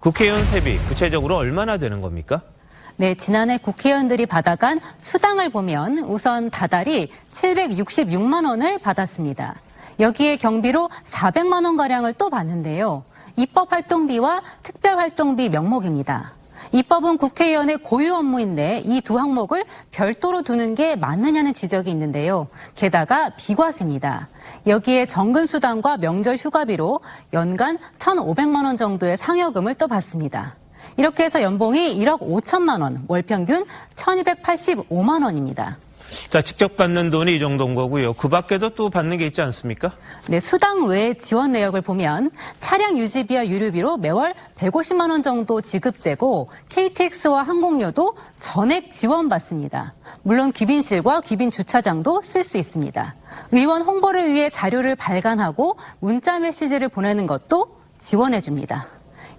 국회의원 세비 구체적으로 얼마나 되는 겁니까? 네, 지난해 국회의원들이 받아간 수당을 보면 우선 다달이 766만 원을 받았습니다. 여기에 경비로 400만 원 가량을 또 받는데요. 입법 활동비와 특별 활동비 명목입니다. 입법은 국회의원의 고유 업무인데 이 두 항목을 별도로 두는 게 맞느냐는 지적이 있는데요. 게다가 비과세입니다. 여기에 정근 수당과 명절 휴가비로 연간 1,500만 원 정도의 상여금을 또 받습니다. 이렇게 해서 연봉이 1억 5천만 원, 월 평균 1,285만 원입니다. 자, 직접 받는 돈이 이 정도인 거고요. 그 밖에도 또 받는 게 있지 않습니까? 네, 수당 외 지원 내역을 보면 차량 유지비와 유류비로 매월 150만 원 정도 지급되고 KTX와 항공료도 전액 지원받습니다. 물론 귀빈실과 귀빈 주차장도 쓸 수 있습니다. 의원 홍보를 위해 자료를 발간하고 문자 메시지를 보내는 것도 지원해 줍니다.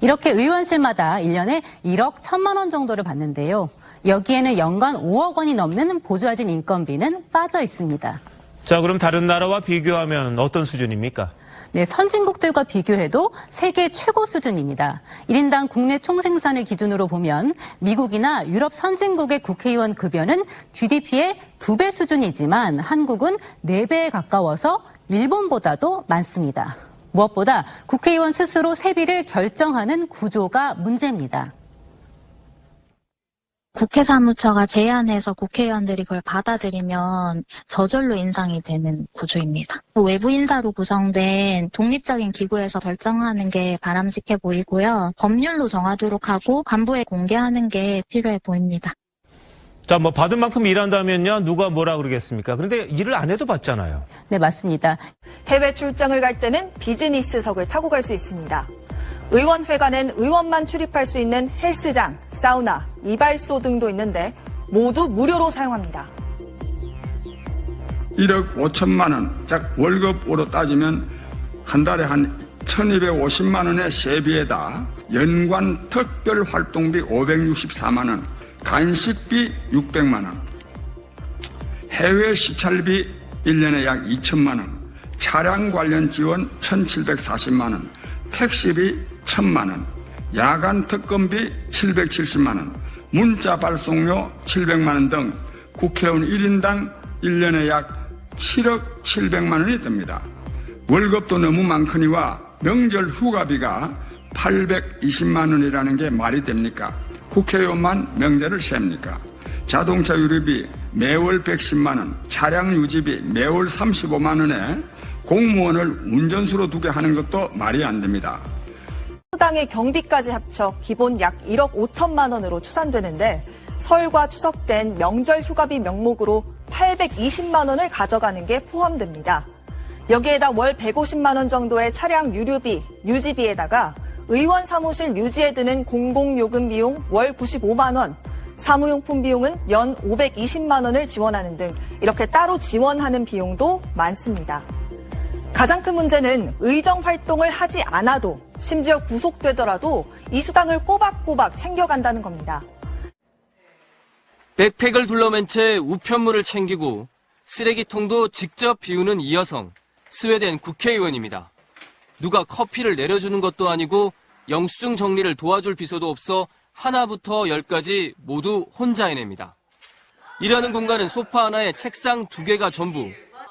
이렇게 의원실마다 1년에 1억 1천만 원 정도를 받는데요. 여기에는 연간 5억 원이 넘는 보조화진 인건비는 빠져 있습니다. 자, 그럼 다른 나라와 비교하면 어떤 수준입니까? 네, 선진국들과 비교해도 세계 최고 수준입니다. 1인당 국내 총생산을 기준으로 보면 미국이나 유럽 선진국의 국회의원 급여는 GDP의 두배 수준이지만 한국은 네 배에 가까워서 일본보다도 많습니다. 무엇보다 국회의원 스스로 세비를 결정하는 구조가 문제입니다. 국회 사무처가 제안해서 국회의원들이 그걸 받아들이면 저절로 인상이 되는 구조입니다. 외부 인사로 구성된 독립적인 기구에서 결정하는 게 바람직해 보이고요. 법률로 정하도록 하고 간부에 공개하는 게 필요해 보입니다. 자, 뭐 받은 만큼 일한다면요. 누가 뭐라 그러겠습니까? 그런데 일을 안 해도 받잖아요. 네, 맞습니다. 해외 출장을 갈 때는 비즈니스석을 타고 갈 수 있습니다. 의원회관엔 의원만 출입할 수 있는 헬스장, 사우나, 이발소 등도 있는데 모두 무료로 사용합니다. 1억 5천만 원, 즉 월급으로 따지면 한 달에 한 1250만 원의 세비에다 연관 특별 활동비 564만 원, 간식비 600만 원, 해외 시찰비 1년에 약 2천만 원, 차량 관련 지원 1740만 원, 택시비 1000만 원, 야간 특검비 770만 원, 문자 발송료 700만 원 등 국회의원 1인당 1년에 약 7억 700만 원이 듭니다. 월급도 너무 많거니와 명절 휴가비가 820만 원이라는 게 말이 됩니까? 국회의원만 명절을 셉니까? 자동차 유류비 매월 110만 원, 차량 유지비 매월 35만 원에 공무원을 운전수로 두게 하는 것도 말이 안 됩니다. 수당의 경비까지 합쳐 기본 약 1억 5천만 원으로 추산되는데 설과 추석 땐 명절 휴가비 명목으로 820만 원을 가져가는 게 포함됩니다. 여기에다 월 150만 원 정도의 차량 유류비, 유지비에다가 의원 사무실 유지에 드는 공공요금 비용 월 95만 원, 사무용품 비용은 연 520만 원을 지원하는 등 이렇게 따로 지원하는 비용도 많습니다. 가장 큰 문제는 의정 활동을 하지 않아도 심지어 구속되더라도 이 수당을 꼬박꼬박 챙겨간다는 겁니다. 백팩을 둘러맨 채 우편물을 챙기고 쓰레기통도 직접 비우는 이 여성, 스웨덴 국회의원입니다. 누가 커피를 내려주는 것도 아니고 영수증 정리를 도와줄 비서도 없어 하나부터 열까지 모두 혼자 해냅니다. 일하는 공간은 소파 하나에 책상 두 개가 전부.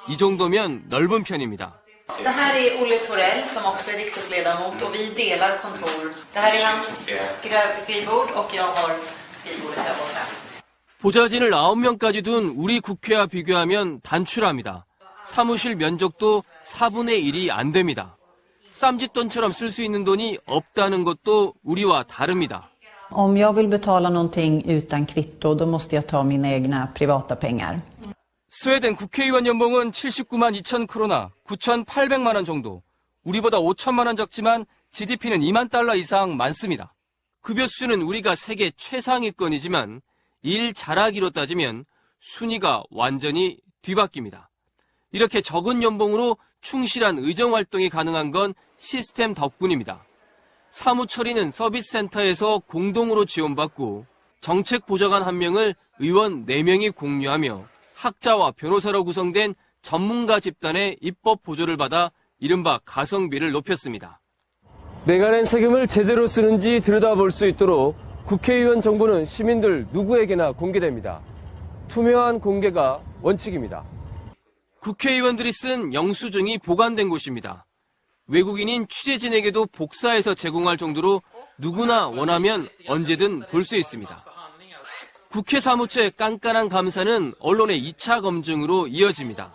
이 정도면 넓은 편입니다. Det här är Olle Torell som också är riksdagsledamot och vi delar kontor. Det här är hans skrivbord och jag har skrivbordet här borta. 보좌진을 9명까지 둔 우리 국회와 비교하면 단출합니다. 사무실 면적도 4분의 1이 안 됩니다. 쌈짓돈처럼 쓸 수 있는 돈이 없다는 것도 우리와 다릅니다. Om jag vill betala någonting utan kvitto, då måste jag ta mina egna privata pengar. 스웨덴 국회의원 연봉은 79만 2천 크로나, 9,800만 원 정도. 우리보다 5천만 원 적지만 GDP는 2만 달러 이상 많습니다. 급여 수준은 우리가 세계 최상위권이지만 일 잘하기로 따지면 순위가 완전히 뒤바뀝니다. 이렇게 적은 연봉으로 충실한 의정 활동이 가능한 건 시스템 덕분입니다. 사무 처리는 서비스 센터에서 공동으로 지원받고 정책 보좌관 한 명을 의원 4명이 공유하며 학자와 변호사로 구성된 전문가 집단의 입법 보조를 받아 이른바 가성비를 높였습니다. 내가 낸 세금을 제대로 쓰는지 들여다볼 수 있도록 국회의원 정보는 시민들 누구에게나 공개됩니다. 투명한 공개가 원칙입니다. 국회의원들이 쓴 영수증이 보관된 곳입니다. 외국인인 취재진에게도 복사해서 제공할 정도로 누구나 원하면 언제든 볼 수 있습니다. 국회 사무처의 깐깐한 감사는 언론의 2차 검증으로 이어집니다.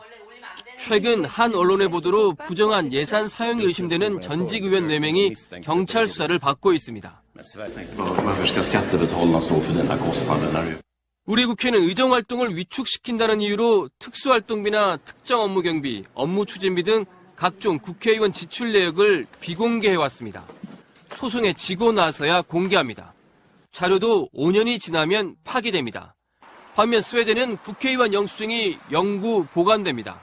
최근 한 언론의 보도로 부정한 예산 사용이 의심되는 전직 의원 4명이 경찰 수사를 받고 있습니다. 우리 국회는 의정 활동을 위축시킨다는 이유로 특수활동비나 특정 업무 경비, 업무 추진비 등 각종 국회의원 지출 내역을 비공개해 왔습니다. 소송에 지고 나서야 공개합니다. 자료도 5년이 지나면 파기됩니다. 반면 스웨덴은 국회의원 영수증이 영구 보관됩니다.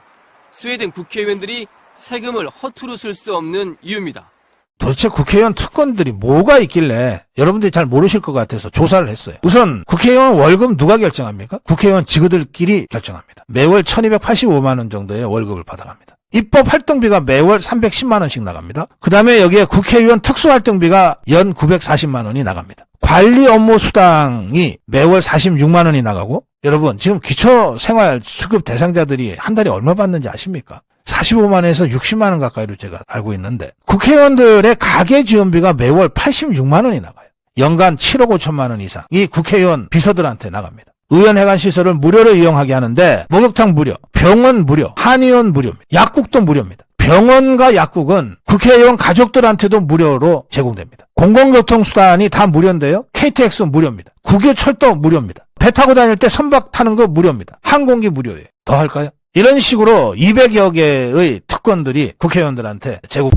스웨덴 국회의원들이 세금을 허투루 쓸 수 없는 이유입니다. 도대체 국회의원 특권들이 뭐가 있길래 여러분들이 잘 모르실 것 같아서 조사를 했어요. 우선 국회의원 월급 누가 결정합니까? 국회의원 직원들끼리 결정합니다. 매월 1285만 원 정도의 월급을 받아갑니다. 입법 활동비가 매월 310만 원씩 나갑니다. 그 다음에 여기에 국회의원 특수활동비가 연 940만 원이 나갑니다. 관리 업무 수당이 매월 46만 원이 나가고 여러분 지금 기초 생활 수급 대상자들이 한 달에 얼마 받는지 아십니까? 45만에서 60만 원 가까이로 제가 알고 있는데 국회의원들의 가계 지원비가 매월 86만 원이 나가요. 연간 7억 5천만 원 이상 이 국회의원 비서들한테 나갑니다. 의원회관 시설을 무료로 이용하게 하는데 목욕탕 무료, 병원 무료, 한의원 무료입니다. 약국도 무료입니다. 병원과 약국은 국회의원 가족들한테도 무료로 제공됩니다. 공공교통수단이 다 무료인데요. KTX 무료입니다. 국유철도 무료입니다. 배 타고 다닐 때 선박 타는 거 무료입니다. 항공기 무료예요. 더 할까요? 이런 식으로 200여 개의 특권들이 국회의원들한테 제공.